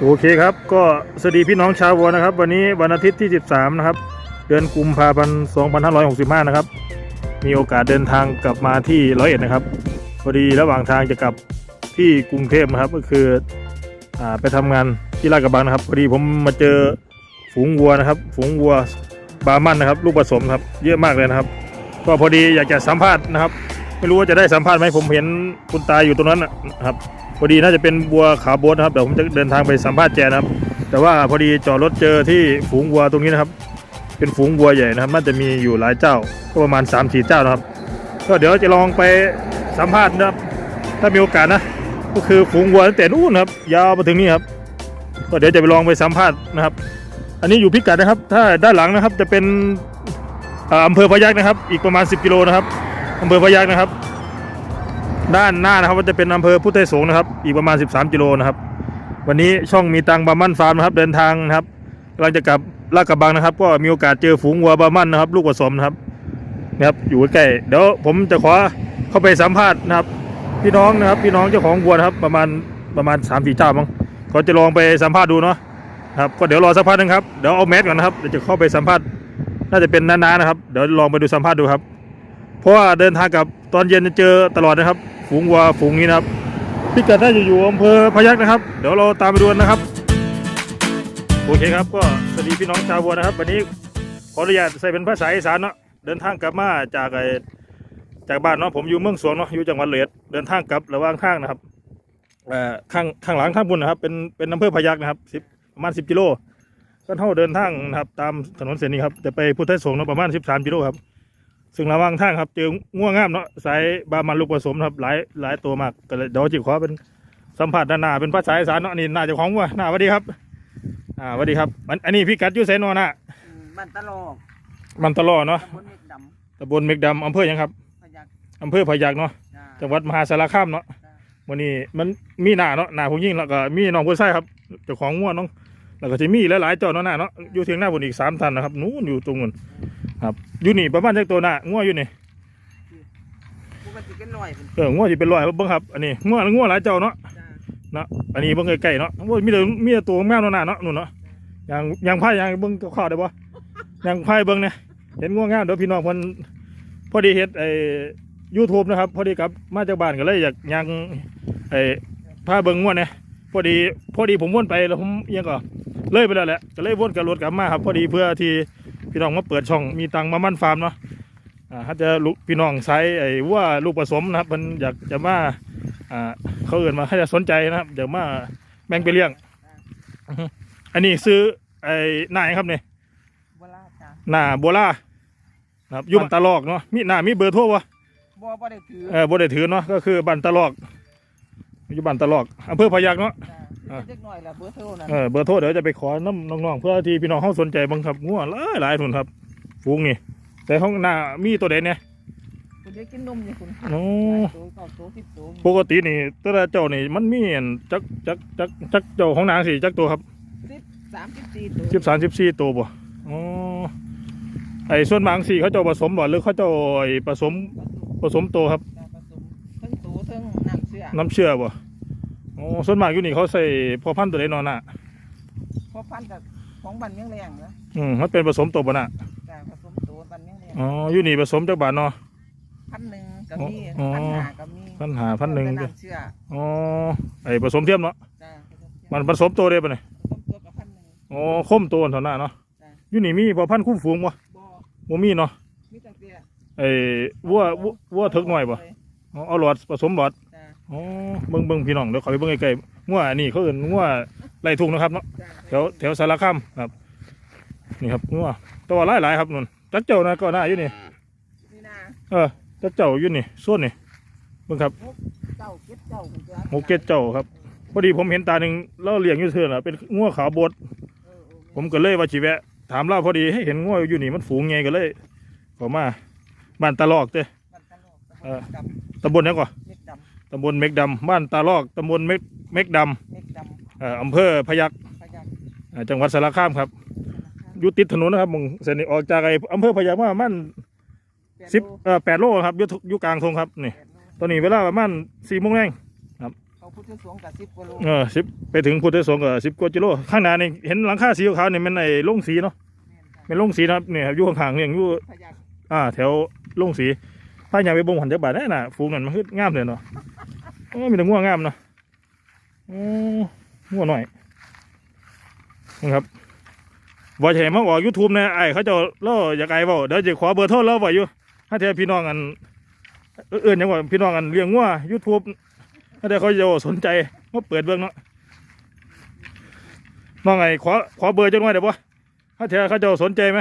โอเคครับ ก็สวัสดีพี่น้องชาววัวนะครับ วันนี้วันอาทิตย์ที่ 13 นะครับ เดือนกุมภาพันธ์2565 นะครับ มีโอกาสเดินทางกลับมาที่ร้อยเอ็ดนะครับพอดีระหว่างทางจะกลับที่กรุงเทพนะครับ ก็คืออ่าไปทำงานที่ลาดกระบังนะครับพอดีผมมาเจอฝูงวัวนะครับ ฝูงวัวบาร์มันนะครับ ลูกผสมครับ เยอะมากเลยนะครับ ก็พอดีอยากจะสัมภาษณ์นะครับ ไม่รู้ว่าจะได้สัมภาษณ์ไหมผมเห็นคุณตาอยู่ตรงนั้นนะครับพอดีน่าจะเป็นบัวขาบสนะครับเดี๋ยวผมจะเดินทางไปสัมภาษณ์แกนะครับ แต่ว่าพอดีจอดรถเจอที่ฝูงวัวตรงนี้นะครับ เป็นฝูงวัวใหญ่นะครับ น่าจะมีอยู่หลายเจ้าก็ประมาณ3ามสี่เจ้านะครับ ก็เดี๋ยวจะลองไปสัมภาษณ์นะครับ ถ้ามีโอกาสนะ ก็คือฝูงวัวตั้งแต่นู้นครับ ยาวมาถึงนี่ครับ ก็เดี๋ยวจะไปลองไปสัมภาษณ์นะครับ อันนี้อยู่พิกัดนะครับ ถ้าด้านหลังนะครับจะเป็นอ่าอำเภอพยัคฆ์นะครับ อีกประมาณ 10 กิโลนะครับ อำเภอพยัคฆ์นะครับ ด้านหน้านะครับก็จะเป็นอำเภอพุทธไทยสงนะครับ อีกประมาณ 13 กิโลนะครับ วันนี้ช่องมีตังบามันฟาร์มนะครับ เดินทางนะครับกำลังจะกลับลาดกระบังนะครับ ก็มีโอกาสเจอฝูงวัวบามันนะครับ ลูกผสมนะครับนะครับ อยู่ใกล้ๆเดี๋ยวผมจะขอเข้าไปสัมภาษณ์นะครับ พี่น้องนะครับ พี่น้องเจ้าของวัวนะครับ ประมาณประมาณ3ามสี่เจ้ามั้งก็จะลองไปสัมภาษณ์ดูเนาะครับก็เดี๋ยวรอสักพักหนึงครับเดี๋ยวเอาแมสก่อนนะครับเดี๋ยวจะเข้าไปสัมภาษณ์น่าจะเป็นน้าๆนะครับ เดี๋ยวลองไปดูสัมภาษณ์ดูครับ เพราะว่าเดินทางกับตอนเย็นจะเจอตลอดนะครับ ฝูงวัวฝูงนี้นะครับพิกัดน่าจะอยู่อำเภอพยัคฆ์นะครับ เดี๋ยวเราตามไปดูนะครับ โอเคครับ ก็สวัสดีพี่น้องชาววัวนะครับ วันนี้ขออนุญาตใส่เป็นภาษาอีสานเนาะเดินทางกลับมาจากไอจากบ้านเนาะผมอยู่เมืองสวงเนาะอยู่จังหวัดเลยเดเดินทางกลับระหว่างทางนะครับเอ่อข้างข้างหลังทางบุญนะครับ เป็นเป็นอำเภอพยัคฆ์นะครับสิบประมาณสิบกิโลก็เท่าเดินทางนะครับ ตามถนนเส้นนี้ครับจะไปพุทธสงฆ์เนาะประมาณสิบสามกิโลครับ ซึ่งระหว่างทางครับ เจอง่วงงามเนาะสายบามันลูกผสมครับหลายหลายตัวมากก็เลยเดี๋ยวจิขอเป็นสัมผัสด้านหน้าเป็นภาษาอีสานเนาะอันนี่น่าจะของวัวหน้าสวัสดีครับ อ่าสวัสดีครับอันอันนี้พี่กัดอยูไซนอนะอืมบ้านตะโลกมันตลอดเนาะตำบลเม็ดดตำบลเมกดำอำเภอหยังครับำพยักอำเภอพะยักเนาะจ้าจังหวัดมหาสารคามเนาะจ้าวันนี้มันมีหน้าเนาะหน้าผู้หญิงแล้วก็มีน้องผู้ชายครับเจ้าของงัวน้องแล้วก็จะมีหลายๆเจ้าเนาะหน้าเนาะอยู่เทียงหน้าบนอีกสามท่านนะครับนู้นอยู่ตรงนู้น ครับอยู่นี่ประมาณจักตัวหน้างัวอยู่นี่ปกติเป็นร้อยเป็นเอองัวจะเป็นร้อยเบิ่งครับอันนี้งัวงัวหลายเจ้าเนาะจ้าเนาะอันนี้เบิ่งใกล้ๆเนาะโอ้ยมีแต่มีแต่ตัวงามเนาะหน้าเนาะนู่นเนาะอย่างอย่างไพ่อย่างเบิ่งข้าวได้บ่อย่างไพ่เบิ่งเนี่ยเห็นงัวงามเดี๋ยวพี่น้องเพิ่นพอดีเฮ็ดไอ้ YouTube นะครับ พอดีกลับมาจากบ้านก็เลยอยากยังไอ้พาเบิ่งงัวเนี่ยพอดีพอดีผมวนไปแล้วผมเอียงก็เลยไปแล้วแหละก็เลยวนกับรถกลับมาครับ พอดีเพื่อที่ พี่น้องมาเปิดช่องมีตังค์มามั่นฟาร์มเนาะอ่าถ้าจะลูกพี่น้องใช้ไอ้วัว่าลูกผสมนะครับมันอยากจะมาอ่าเขาเอื่นมาให้จะสนใจนะครับเดี๋ยวมาแบ่งไปเลี้ยงอือฮึอันนี้ซื้อไอ้หน้าหยังครับเนี่ยบัวลาจ้าหน้าโบล่านะครับอยุ่บันตะลอกเนาะมีหน้ามีเบอร์โทรวะบัวบ่ได้ถือเออบ่ได้ถือเนาะก็คือบันตะลอกอยู่บันตะลอกอำเภอพะยักเนาะจ้า เล็กน้อยละเบอร์โทรนั่นเออเบอร์โทรเดี๋ยวจะไปขอน้ำน้องๆเพื่อที่พี่น้องเขาสนใจบังคับงัวหลายหลายทุนครับฟูงนี่ แต่ห้องหน้ามีตัวเด่นเนี่ยคุณได้กินนมเนี่ยคุณโอ้โตเก้าโตสิบโตปกตินี่แตัวละเจ้านี่มันมีอันจักจักจักจักเจ้าของนางสิจักตัวครับสิบสามสิบสี่โตสิบสามสิบสี่ตัวบ่อ๋อไอ้ส่วนบางสี่เขาเจ้าผสมบ่หรือเขาเจ้าไอ้ผสมผสมตัวครับจ้าผสมทั้งโตทั้งน้ำเชื่อน้ำเชื่อบ่ อ๋อส่วนมากอยู่นี่เขาใส่พอพันธุ์ตัวใดนอนน่ะ พอพันกับของบันเมียงแรงนะอืมมันเป็นผสมตัวบ่น่ะจ้าผสมโตบันเมียงแรงอ๋ออยู่นี่ผสมจากบาทเนาะ พันหนึ่งก็มีอ๋อ พันหาก็มีพันหาพันหนึ่งแต่เด้อน้ำเชื่ออ๋อไอ้ผสมเทียมเนาะจ้าผสมเชื่อมันผสมตัวได้ปะเนี่ยผสมตัวกับพันหนึ่ง อ๋อคมตัวเท่านั้นเนาะจ้ะ อยู่นี่มีพอพันธุ์คุ้มฝูงบ่บ่บ่มีเนาะมีตั้งแต่ไอ้วัววัววัวเถิกหน่อยบ่อ๋อเอาหลอดผสมหลอดจ้า อ๋อเบิ่งเบิ่งพี่น้องเดี๋ยวขอไปเบิ่งใกล้ๆงัวอันนี้เขาเอิ้นงัวไร่ทุ่งนะครับเนาะจ้าแถวแถวสารคามครับ นี่ครับงัวตัวหลายๆครับนุ่นจักเจ้านะก็น่าอยู่นี่นี่นะเออจักเจ้าอยู่นี่ส่วนนี่เบิ่งครับเจ้าเก็บเจ้าคุณจ้าหกเจ็ดเจ้าครับพอดีผมเห็นตาหนึ่งเล่าเลี้ยงอยู่เทื่อน่ะเป็นงัวขาวบดเออเออผมก็เลยว่าจิแวะ ถามเล่าพอดีให้เห็นงัวอยู่นี่มันฝูงไงก็เลยเขอมาบ้านตาลอกเต้มันตลกเออดำตำบลนี้ก่อนเม็ดดตำบลเม็กดำบ้านตาลอกตำบลเม็กเม็กดำเม็ดดำเอ่ออำเภอพยัคฆ์ำพยักเอ่อจังหวัดสารคามครับอยู่ติดถนนนะครับมึงเส้นนี้ออกจากไอ้อำเภอพยัคฆ์มาประมาณสิบเอ่อแปดโลครับอยู่ทุอยู่กลางทงครับนี่ ตอนนี้เวลาประมาณสี่โมงแรงเขาพุทธสงฆ์กับสิบกว่าโลเออสิบไปถึงพุทธสงฆ์ก็สิบกว่ากิโลข้างหน้านี่เห็นหลังคาสีขาวๆนี่มันไอ้ลงสีเนาะแม่นจ้ะเป็นลงสีนะครับเนี่ยครับอยู่ข้างๆเนี่ยอยู่พยักอ่าแถวลงสี ถ้าอยากไปเบ่งหันจักบาทแน่น่ะฟูงนั่นมันคืองามเลยเนาะโอ้มีแต่ง่วงงามเนาะโอ้ง่วงหน่อยนะครับว่าจะเห็นมาออกยูทูบเนี่ยไอ้เขาเจะเล่าอยากไอ้เว่าเดี๋ยวจะขอเบอร์โทรเราไว้อยู่ถ้าเทียพี่น้องกันเอื้อนๆยังว่าพี่น้องกันเลี้ยงงัวยูทูบถ้าเทียเขาจะสนใจมาเปิดเบื้องเนาะน้องไงขอขอเบอร์จังหน่อยเดี๋ยวบ่ถ้าเทียเขาจะสนใจไหม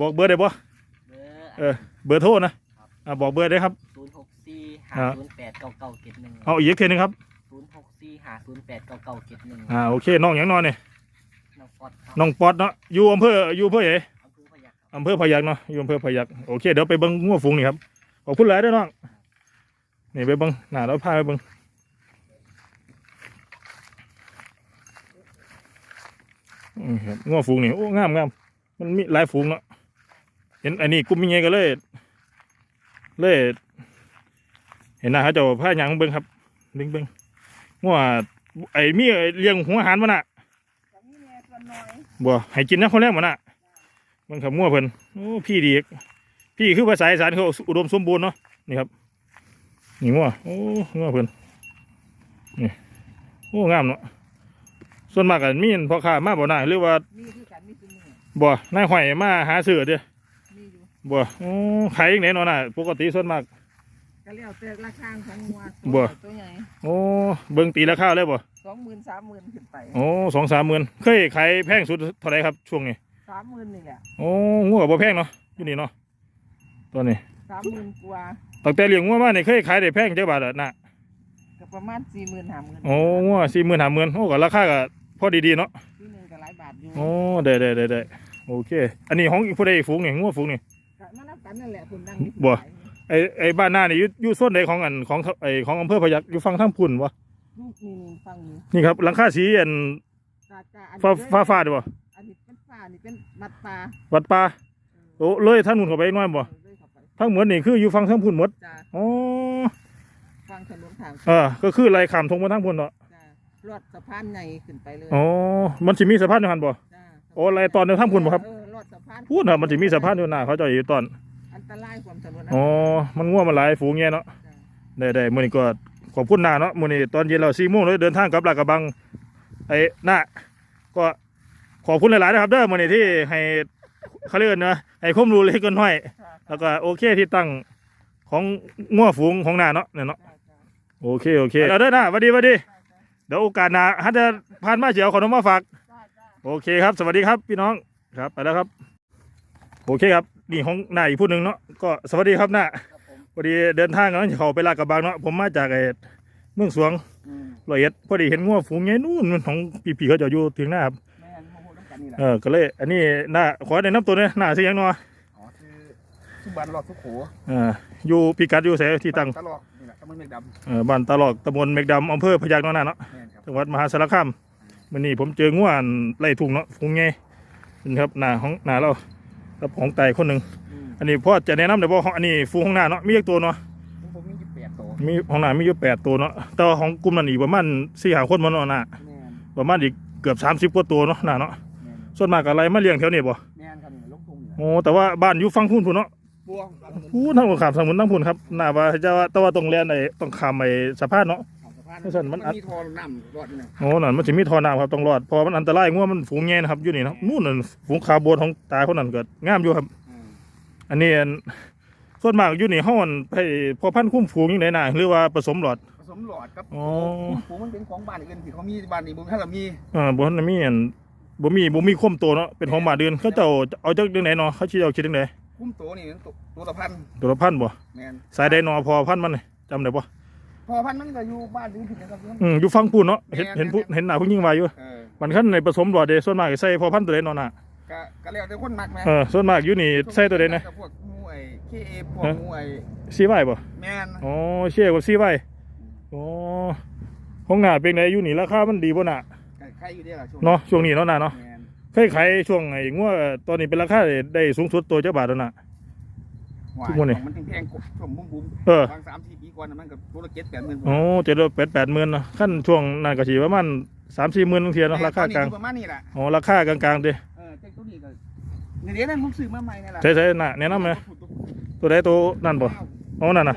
บอกเบอร์ได้บ่เบอร์เออเบอร์โทรนะ อ่าบอกเบอร์ได้ครับ ศูนย์หกสี่อ่าห้าศูนย์แปดเก้าเก้าเจ็ดหนึ่งเอาอีกทีหนึงครับ ศูนย์หกสี่ห้าศูนย์แปดเก้าเก้าเจ็ดหนึ่งอ่าโอเคน้องอย่างนอนเนี่ยน้องฟอดครับน้องปอดเนาะอยู่อำเภออยู่อำเภอไหนอำเภอพยัคฆ์ครับอำเภอพยัคฆ์เนาะอยู่อำเภอพยัคฆ์โอเคเดี๋ยวไปเบิ้งงัวฝูงนี่ครับขอบคุณหลายเด้วยน้องนี่ไปเบิ้งหน้าเราพาไปเบิ้งอืมครับงัวฝูงนี่โอ้งามงามมันมีหลายฝูงเนาะเห็นอันนี้กลุ่มยังไงก็เลย เลย เห็นน้าเขาเจะพาหยังเบิ้งครับเบิ้งเบิ้งงัวไอ้มีเลี้ยงหัวอาหารมันน่ะกับนี่แม่ส่วนน้อยบ่ให้กินนะคนแรกหมดน่ะมันขับงัวเพิ่นโอ้พี่ดีพี่คือภาษาอีสานเขาอุดมสมบูรณ์เนาะนี่ครับนี่งัวโอ้งัวเพิ่นนี่โอ้งามเนาะส่วนมากกันมีนพ่อค้ามาบ่น่าหรือว่ามีคือกันมีตัวนี้บ่นายห้อยมาหาซื้อเด้อ บ่โอ้ขายยังไงเนาะน่ะปกติส่วนมาก ก็เลี้ยวเตกราคาของงัวบ่ ตัวใหญ่โอ้เบิ่งตีราคาเลยบ่สองหมื่นสามหมื่นขึ้นไปโอ้สองสามหมื่นเคยขายแพงสุดเท่าไหรครับช่วงนี้สามหมื่นนี่แหละโอ้งัวบ่แพงเนาะอยู่นี่เนาะตัวนี้สามหมื่นกว่าตั้งแต่เลี้ยงงัวมาเนี่ยเคยขายได้แพงจักบาทอะน่ะก็ประมาณสี่หมื่นห้าหมื่นโอ้งัวสี่หมื่นห้าหมื่นโอ้ก็ราคาก็พอดีๆเนาะที่หนึ่งก็หลายบาทอยู่โอ้ได้ได้ได้ได้โอเค อันนี้ของผู้ใดฝูงนี่งัวฝูงนี่ ก็มานับกันนั่นแหละคุณดังนี่บ่ ไอไอบ้านหน้านี่อยู่อยู่ส่วนใดของอันของไอของอำเภอพยัคฆ์อยู่ฝั่งทางพุ่นวะลูกนี่นี่ฟังนี่นี่ครับหลังคาสีอันกาจ้าอันฟ้านี้ฟ้าฟ้าดีบ่อันนี้เป็นฟ้านี่เป็นบัดปลาวัดป่าโอ้เลยท่านหุ่นเข้าไปอีกหน้อยบ่เออเลยเข้าไปทั้งหมดนี่คืออยู่ฝั่งทางพุ่นหมดจ้าอ๋อฟังถนนทางเออก็คือไล่ข้ามทงมาทางพุ่นเนาะจ้ารอดสะพานใหญ่ขึ้นไปเลยอ๋อมันสิมีสะพานอยู่หั่นบ่ จ้าโอ้ไล่ตอนเดินทางพุ่นบ่ครับ เออรอดสะพาน พูดน่ะมันสิมีสะพานอยู่หน้าเขาเจะอยู่ตอนอัน ตรายความถนนอ๋อมันง่วงมาหลายฝูงแง่เนาะจ้าได้ได้มื้อนี้ก็ขอบคุณหน้าเนาะมื้อนี้ตอนเย็นเรา4โมงเลยเดินทางกลับลาดกระบังไอ้หน้าก็ขอบคุณหลายๆนะครับเด้อมื้อนี้ที่ให้เขาเรียกว่านะให้ความรู้เล็กน้อยจ้าแล้วก็โอเคที่ตั้งของง่วฝูงของหน้าเนาะเนี่ยเนาะจ้าจ้าโอเคโอเคเอาเด้อหน้าสวัสดีสวัสดีจ้าเดี๋ยวโอกาสหน้าฮัทจะผ่านมาเสียวขอนมมาฝากจ้าจ้าโอเคครับ สวัสดีครับพี่น้องครับไปแล้วครับ โอเคครับ นี่ของหน้าอีกผู้หนึ่งเนาะก็สวัสดีครับหน้าครับผมพอดีเดินทางกันเขาไปลาดกระบังเนาะผมมาจากไอ้เมืองสวงอืมร้อยเอ็ดพอดีเห็นงัวฝูงใหญ่นู่นมันของพี่ๆเขาจะอยู่ถึงหน้าครับแม่นโมโหน้ำกันนี่แหละเออก็เลย อันนี้หน้าขอแนะนำตัวเนี่ยหน้าเสียงเนาะอ๋อคือสุบันหลอดสุโขเอออยู่พิกัดอยู่แสที่ตั้งตลอกนี่แหละตะมันเมฆดเออบ้านตลอกตำบลเมกดำอำเภอพยัคฆ์เนาะหน้าเนาะำแม่นครับจังหวัดมหาสารคามวันนี้ผมเจอง่วนไล่ทุ่งเนาะฝูงใหญ่นี่ครับหน้าของหน้าเรา กับของไต่คนหนึ่งอืมอันนี้พ่อจะแนะนำเดี๋ยวบอกของอันนี้ฝูงของหน้าเนาะมีเยอะตัวเนาะผมผมมียี่สิบแปดโตวมีของหน้ามีอยู่แปดตัวเนาะแต่ว่าของกลุ่มนั้นอีกประมาณสี่ห้าคนมันเนาะหน้าแม่นประมาณอีกเกือบสามสิบกว่าตัวเนาะหน้าเนาะแม่นส่วนมากอะไรมาเลี้ยงแถวนี้บ่แม่นครับนี่ลงทุงนี่แหละโอ้แต่ว่าบ้านอยู่ฝั่งพุ่นพุ่นเนาะบวงครับผมพูนทางขามสมุนทั้งพุ่นครับหน้าว่าจะว่าแต่ว่าตรงแลนไอ้ต้องข้ามไอ้สะพานเนาะของสะ พานไม่สั่นมันอัดมีทอน้ำรอดนี่นะโอ้นั่นมันสิมีท่อน้ำครับต้องรอดเพอมันอันตรายงัวมันฝูงแง่นะครับอยู่นี่เนาะนู่นนั่นฝูงคาร์บอนของตาคนนั้นก็งามอยู่ครับอืมอันนี้อันส่วนมากอยู่นี่เฮาอันไปพอพันธุ์คุ้มฝูงยังไงน่ะหรือว่าผสมหลอด ผสมหลอดครับอ๋อผมมันเป็นของบ้านอื่นที่เขามีบ้านนี้บุญถ้าเรามีอ่าบ่ทันได้มีอันบ่มีบ่มีคมโตเนาะเป็นของบาทเดือนเขาเจ้าเอาจากจังไดเนาะเขาสิเอาคิดจังไดคุ้มโตนี่ตัวตัวละพันตัวละพันบ่แม่นสายใดเนอพอพันธุ์มันนี่จำได้บ่ พอพันมันก็อยู่บ้านอื่นที่นะครับอืมอยู่ฝั่งปูนเนาะเห็นเห็นผู้เห็นหน้าผู้หญิงว่าอยู่เออมันคันในผสมหลอดเด้ส่วนมากใส่พอพันธุ์ตัวใดเนาะน่ะก็ก็แล้วแต่คนมักไหมเออส่วนมากอยู่นี่ใส่ตัวใดนะพวกงูไอ้เคเอพวกงูไอ้ซีไว้บ่แม่นอ๋อเชี่ยกับซีไว้อ๋อของหน้าเป็นไงอยู่นี่ราคามันดีบ่น่ะก็ใครอยู่เด้ล่ะช่วงเนาะช่วงนี้เนาะน่ะเนาะแม่นเคยขายช่วงไอ้งัวตอนนี้เป็นราคาได้สูงสุดตัวเจ้าบาทแล้วน่ะหวา ทุกวันนี่มันถึงแพงกว่าช่วงบุ้มบุ้มเออบางสามสี่ปีก่อนน่ะมันก็ตัวละเจ็ดแปดหมื่นโอ้เจ็ดแปดแปดหมื่นเนาะขั้นช่วงนั้นก็สิประมาณสามสี่หมื่นบางเทียเนาะราคากลางประมาณนี้แหละโอ้ราคากลางๆดิเออเจ๊ตัวนี้ก็นี่เดี๋ยวนั้นผมซื้อมาใหม่นี่แหละใช่ใช่น่ะแนะนำไหมตัวใดตัวนั่นบ่โอ้นั่นน่ะ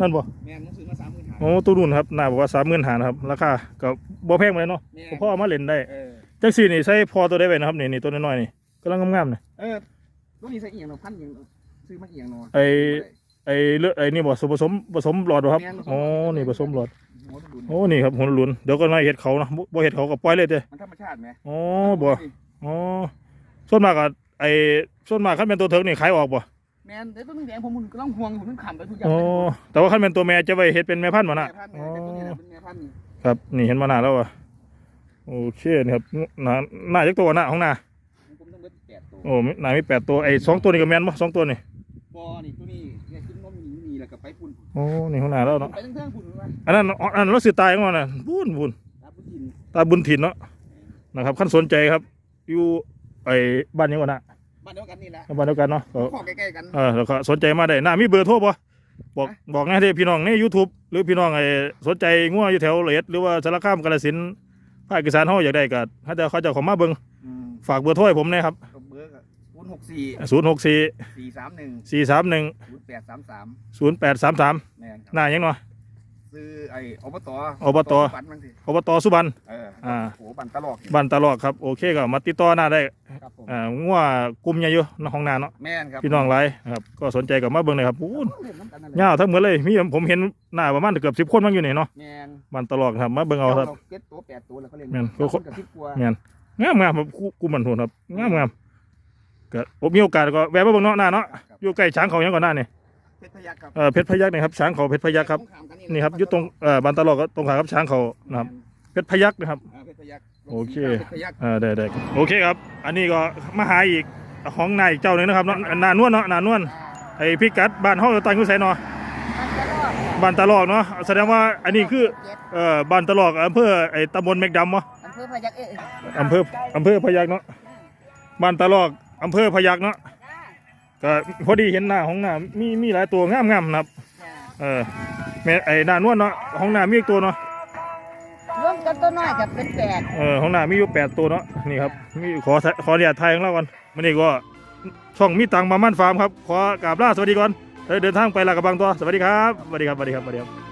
นั่นบ่แม่นผมซื้อมาสามหมื่นห้าโอ้ตัวรุ่นครับน่าบอกว่าสามหมื่นหานะครับราคาก็บ่แพงเลยเนาะแม่นพ่อเอามาเล่นได้เออจังสี่นี่ใส่พอตัวได้ไปนะครับนี่นี่ตัวน้อยๆนี่กำลังงามๆนี่เออตัวนี้ใส่เอียงเนาะพันเอียงเนาะ ซื้อมาเอียงเนาะไอ้ ไอ้เลือดไอ้นี่บ่ผสมผสมหลอดบ่ครับอ๋อนี่ผสมหลอดหัวดุนโอ้นี่ครับหุ่นหลุนเดี๋ยวก็น้อยเห็ดเขาเนาะบ่บ่เห็ดเขาก็ปล่อยเลยเด้มันธรรมชาติไหมอ๋อบ่อ๋อส่วนมากก็ไอ้ส่วนมากคันเป็นตัวเถิกนี่ขายออกบ่แม่นเดี๋ยวตัวนึงแดงผมมันก็ต้องห่วงผมมันขำไปทุกอย่างอ๋อแต่ว่าคันเป็นตัวแม่จะไว้เฮ็ดเป็นแม่พันธุ์บ่แม่น่ะพันธุ์อ๋อแต่ตัวนี้น่ะเป็นแม่พันธุ์ครับนี่เห็นมานานแล้วอะโอเคนี่ครับหน้าหน้าจักตัวหน้าของหน้าผมต้องเบิดแปดตัวโอ้หน้ามีแปดตัวไอ้สองตัวนี่ก็แม่นบ่สองตัวนี่ บอนี่ตัวนี้เนี่ยกินนมอยู่นี่แล้วก็ไปปุ่นโอ้นี่ของหน้าแล้วเนาะไปทั้งเท่งปุ่นมาอันนั้นอันนั้นเราสิตายของมันน่ะบุญบุญตาปุ่นดินตาบุญถิ่นเนาะนะครับขั้นสนใจครับ อยู่ไอ้บ้านนี้ก่อนนะบ้านเดียวกันนี่แหละบ้านเดียวกันเนาะก็ข้อใกล้ๆกันเออแล้วก็สนใจมาได้หน้ามีเบอร์โทรป่ะบอกบอกง่ายเด้พี่น้องใน YouTube หรือพี่น้องไอ้สนใจงัวอยู่แถวละเอียดหรือว่าสารคามกาฬสินธุ์ภาคอีสานเฮาอยากได้ก็ถ้าจะเขาจะเขอมาเบิ่งอืมฝากเบอร์โทรให้ผมนะครับ ก็เบอร์ก็ศูนย์หกสี่064สี่สามหนึ่ง431ศูนย์แปดสามสาม0833แม่นครับหน้าหยังเนาะ ซื้อไอ้อบตอบต บันบางทีอบตสุบรรณ เอออ่า โหบันตลอดบ้านตลอดครับโอเคก็มาติดต่อหน้าได้ครับผมอ่างัวกลุ่มใหญ่อยู่ในห้องนาเนาะแม่นครับพี่น้องหลายนะครับก็สนใจก็มาเบิ่งเลยครับโอ้เล่นน้ำกันนั่นแหละยาวทั้งหมดเลยมีผมเห็นหน้าประมาณเกือบสิบคนมั้งอยู่นี่เนาะแม่นมันตลอดครับมาเบิ่งเอาครับ เก็ตตัวแปดตัวแล้วเขาเล่นแม่นเขาคนกับทิพกลัวแม่นงามงามครับกูกูมันโหนครับงามงาม ก็ผมมีโอกาสก็แวะมาเบิ่งเนาะหน้าเนาะครับอยู่ใกล้ช้างเขายังก่อนหน้านี่เพชรพยักครับเอ่อเพชรพยักนี่ครับช้างเขาเพชรพยักครับตงข้ามกันี่ครับอยู่ตรงเอ่อบ้านตลอดก็ตรงข้ามกับช้างเขานะครับเพชรพยักนะครับอ่าเพชรพยักโอเคเพชรพยักเออได้ได้โอเคครับ อันนี้ก็มาหาอีกของนายอีกเจ้าหนึ่งนะครับเนาะนานวลเนาะนานวลไอพิกัดบ้านห้องตังกุไสเนาะมันจะรอดบ้านตลอดเนาะแสดงว่าอันนี้คือเจ็ดเอ่อบ้านตลอดอำเภอไอ้ตำบลเมกดำวะอำเภอพยัคฆ์เอ้ยอำเภออำเภอพยักเนาะบ้านตลอด อำเภอพยักเนาะก็พอดีเห็นหน้าของหน้ามีมีหลายตัวงามงามๆนะครับ เออแม่ไอ้หน้านวลเนาะของหน้ามีอีกตัวเนาะรวมกันตัวน้อยกับเป็นแปดเออของหน้ามีอยู่แปดตัวเนาะนี่ครับมีขอขออนุญาตไทยของเราก่อนมันนี่ก็ช่องมีตังมามั่นฟาร์มครับขอกราบลาสวัสดีก่อนเดินทางไปลาดกระบังตัวสวัสดีครับสวัสดีครับสวัสดีครับสวัสดีครับ